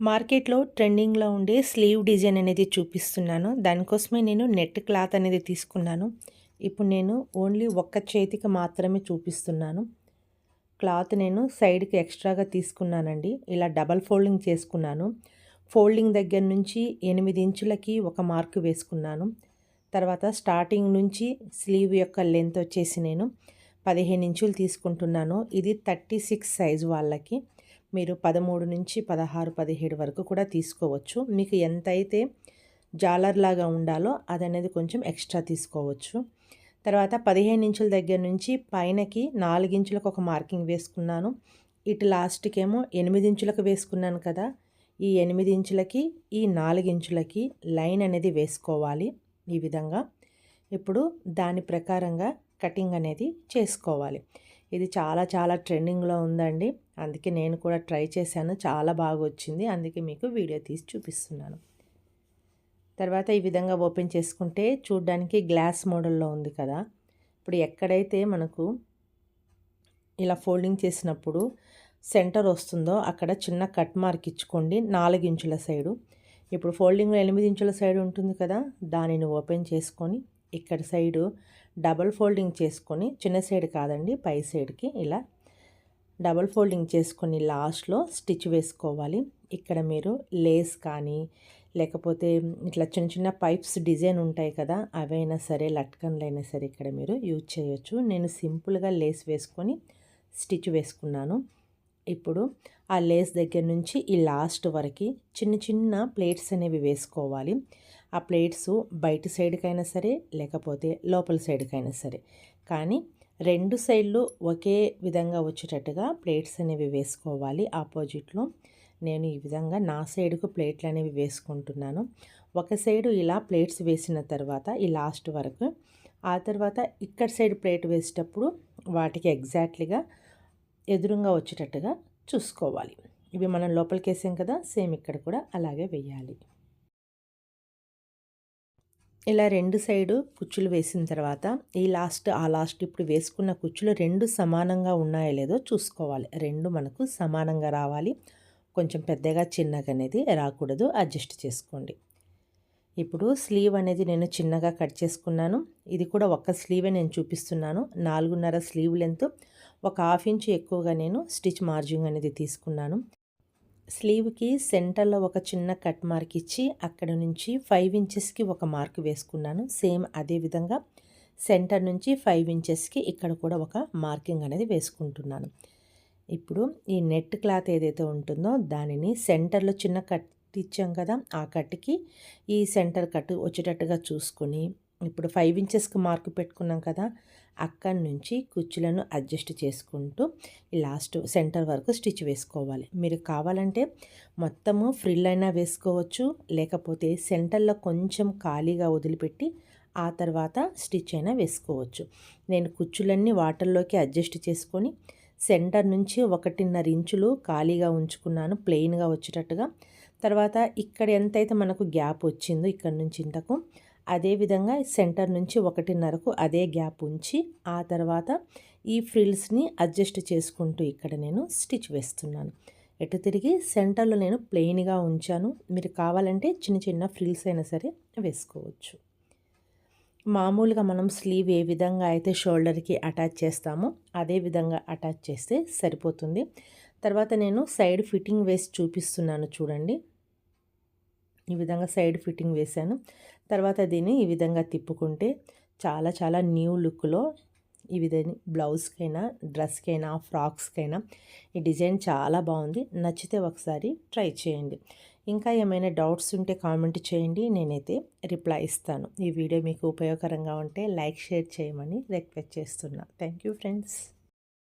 మార్కెట్లో ట్రెండింగ్లో ఉండే స్లీవ్ డిజైన్ అనేది చూపిస్తున్నాను. దానికోసమే నేను నెట్ క్లాత్ అనేది తీసుకున్నాను. ఇప్పుడు నేను ఓన్లీ ఒక్క చేతికి మాత్రమే చూపిస్తున్నాను. క్లాత్ నేను సైడ్కి ఎక్స్ట్రాగా తీసుకున్నానండి. ఇలా డబల్ ఫోల్డింగ్ చేసుకున్నాను. ఫోల్డింగ్ దగ్గర నుంచి ఎనిమిది ఇంచులకి ఒక మార్క్ వేసుకున్నాను. తర్వాత స్టార్టింగ్ నుంచి స్లీవ్ యొక్క లెంత్ వచ్చేసి నేను పదిహేను ఇంచులు తీసుకుంటున్నాను. ఇది థర్టీ సిక్స్ సైజు వాళ్ళకి. మీరు పదమూడు నుంచి పదహారు పదిహేడు వరకు కూడా తీసుకోవచ్చు. మీకు ఎంత అయితే జాలర్ లాగా ఉండాలో అదనేది కొంచెం ఎక్స్ట్రా తీసుకోవచ్చు. తర్వాత పదిహేను ఇంచుల దగ్గర నుంచి పైనకి నాలుగించులకు ఒక మార్కింగ్ వేసుకున్నాను. ఇటు లాస్ట్కి ఏమో ఎనిమిది ఇంచులకు వేసుకున్నాను కదా. ఈ ఎనిమిది ఇంచులకి ఈ నాలుగించులకి లైన్ అనేది వేసుకోవాలి ఈ విధంగా. ఇప్పుడు దాని ప్రకారంగా కటింగ్ అనేది చేసుకోవాలి. ఇది చాలా చాలా ట్రెండింగ్లో ఉందండి. అందుకే నేను కూడా ట్రై చేశాను. చాలా బాగా వచ్చింది అందుకే మీకు వీడియో తీసి చూపిస్తున్నాను. తర్వాత ఈ విధంగా ఓపెన్ చేసుకుంటే చూడ్డానికి గ్లాస్ మోడల్లో ఉంది కదా. ఇప్పుడు ఎక్కడైతే మనకు ఇలా ఫోల్డింగ్ చేసినప్పుడు సెంటర్ వస్తుందో అక్కడ చిన్న కట్ మార్క్ ఇచ్చుకోండి. నాలుగు ఇంచుల సైడు. ఇప్పుడు ఫోల్డింగ్లో ఎనిమిది ఇంచుల సైడ్ ఉంటుంది కదా. దానిని ఓపెన్ చేసుకొని ఇక్కడ సైడు డబల్ ఫోల్డింగ్ చేసుకొని చిన్న సైడ్ కాదండి పై సైడ్కి ఇలా డబల్ ఫోల్డింగ్ చేసుకొని లాస్ట్లో స్టిచ్ వేసుకోవాలి. ఇక్కడ మీరు లేస్ కానీ లేకపోతే ఇట్లా చిన్న చిన్న పైప్స్ డిజైన్ ఉంటాయి కదా అవైనా సరే లట్కన్లు అయినా సరే ఇక్కడ మీరు యూజ్ చేయొచ్చు. నేను సింపుల్గా లేస్ వేసుకొని స్టిచ్ వేసుకున్నాను. ఇప్పుడు ఆ లేస్ దగ్గర నుంచి ఈ లాస్ట్ వరకు చిన్న చిన్న ప్లేట్స్ అనేవి వేసుకోవాలి. ఆ ప్లేట్స్ బయట సైడ్కైనా సరే లేకపోతే లోపల సైడ్కైనా సరే. కానీ రెండు సైడ్లు ఒకే విధంగా వచ్చేటట్టుగా ప్లేట్స్ అనేవి వేసుకోవాలి. ఆపోజిట్లో నేను ఈ విధంగా నా సైడ్కు ప్లేట్లు అనేవి వేసుకుంటున్నాను. ఒక సైడు ఇలా ప్లేట్స్ వేసిన తర్వాత ఈ లాస్ట్ వరకు ఆ తర్వాత ఇక్కడ సైడ్ ప్లేట్ వేసేటప్పుడు వాటికి ఎగ్జాక్ట్లీగా ఎదురుగా వచ్చేటట్టుగా చూసుకోవాలి. ఇవి మనం లోపలికి వేసాం కదా సేమ్ ఇక్కడ కూడా అలాగే వేయాలి. ఇలా రెండు సైడు కుచ్చులు వేసిన తర్వాత ఈ లాస్ట్ ఆ లాస్ట్ ఇప్పుడు వేసుకున్న కుచ్చులు రెండు సమానంగా ఉన్నాయో లేదో చూసుకోవాలి. రెండు మనకు సమానంగా రావాలి. కొంచెం పెద్దగా చిన్నగా అనేది రాకూడదు. అడ్జస్ట్ చేసుకోండి. ఇప్పుడు స్లీవ్ అనేది నేను చిన్నగా కట్ చేసుకున్నాను. ఇది కూడా ఒక స్లీవే నేను చూపిస్తున్నాను. నాలుగున్నర స్లీవ్ లెంత్ ఒక హాఫ్ ఇంచ్ ఎక్కువగా నేను స్టిచ్ మార్జింగ్ అనేది తీసుకున్నాను. స్లీవ్కి సెంటర్లో ఒక చిన్న కట్ మార్క్ ఇచ్చి అక్కడ నుంచి ఫైవ్ ఇంచెస్కి ఒక మార్క్ వేసుకున్నాను. సేమ్ అదే విధంగా సెంటర్ నుంచి ఫైవ్ ఇంచెస్కి ఇక్కడ కూడా ఒక మార్కింగ్ అనేది వేసుకుంటున్నాను. ఇప్పుడు ఈ నెట్ క్లాత్ ఏదైతే ఉంటుందో దానిని సెంటర్లో చిన్న కట్ ఇచ్చాం కదా ఆ కట్కి ఈ సెంటర్ కట్ వచ్చేటట్టుగా చూసుకొని ఇప్పుడు ఫైవ్ ఇంచెస్కి మార్కు పెట్టుకున్నాం కదా అక్కడి నుంచి కుచ్చులను అడ్జస్ట్ చేసుకుంటూ లాస్ట్ సెంటర్ వరకు స్టిచ్ వేసుకోవాలి. మీరు కావాలంటే మొత్తము ఫ్రిల్ అయినా వేసుకోవచ్చు లేకపోతే సెంటర్లో కొంచెం ఖాళీగా వదిలిపెట్టి ఆ తర్వాత స్టిచ్ అయినా వేసుకోవచ్చు. నేను కుచ్చులన్నీ వాటర్లోకి అడ్జస్ట్ చేసుకొని సెంటర్ నుంచి ఒకటిన్నర ఇంచులు ఖాళీగా ఉంచుకున్నాను ప్లెయిన్గా వచ్చేటట్టుగా. తర్వాత ఇక్కడ ఎంతైతే మనకు గ్యాప్ వచ్చిందో ఇక్కడ నుంచి ఇంతకు అదేవిధంగా సెంటర్ నుంచి ఒకటిన్నరకు అదే గ్యాప్ ఉంచి ఆ తర్వాత ఈ ఫ్రిల్స్ని అడ్జస్ట్ చేసుకుంటూ ఇక్కడ నేను స్టిచ్ వేస్తున్నాను. ఎటు తిరిగి సెంటర్లో నేను ప్లెయిన్గా ఉంచాను. మీరు కావాలంటే చిన్న చిన్న ఫ్రిల్స్ అయినా సరే వేసుకోవచ్చు. మామూలుగా మనం స్లీవ్ ఏ విధంగా అయితే షోల్డర్కి అటాచ్ చేస్తామో అదే విధంగా అటాచ్ చేస్తే సరిపోతుంది. తర్వాత నేను సైడ్ ఫిట్టింగ్ వేసి చూపిస్తున్నాను చూడండి. ఈ విధంగా సైడ్ ఫిట్టింగ్ వేశాను. తర్వాత దీన్ని ఈ విధంగా తిప్పుకుంటే చాలా చాలా న్యూ లుక్లో ఈ విధంగా బ్లౌజ్కైనా డ్రెస్కైనా ఫ్రాక్స్కైనా ఈ డిజైన్ చాలా బాగుంది. నచ్చితే ఒకసారి ట్రై చేయండి. ఇంకా ఏమైనా డౌట్స్ ఉంటే కామెంట్ చేయండి. నేనైతే రిప్లై ఇస్తాను. ఈ వీడియో మీకు ఉపయోగకరంగా ఉంటే లైక్ షేర్ చేయమని రిక్వెస్ట్ చేస్తున్నా. Thank you friends.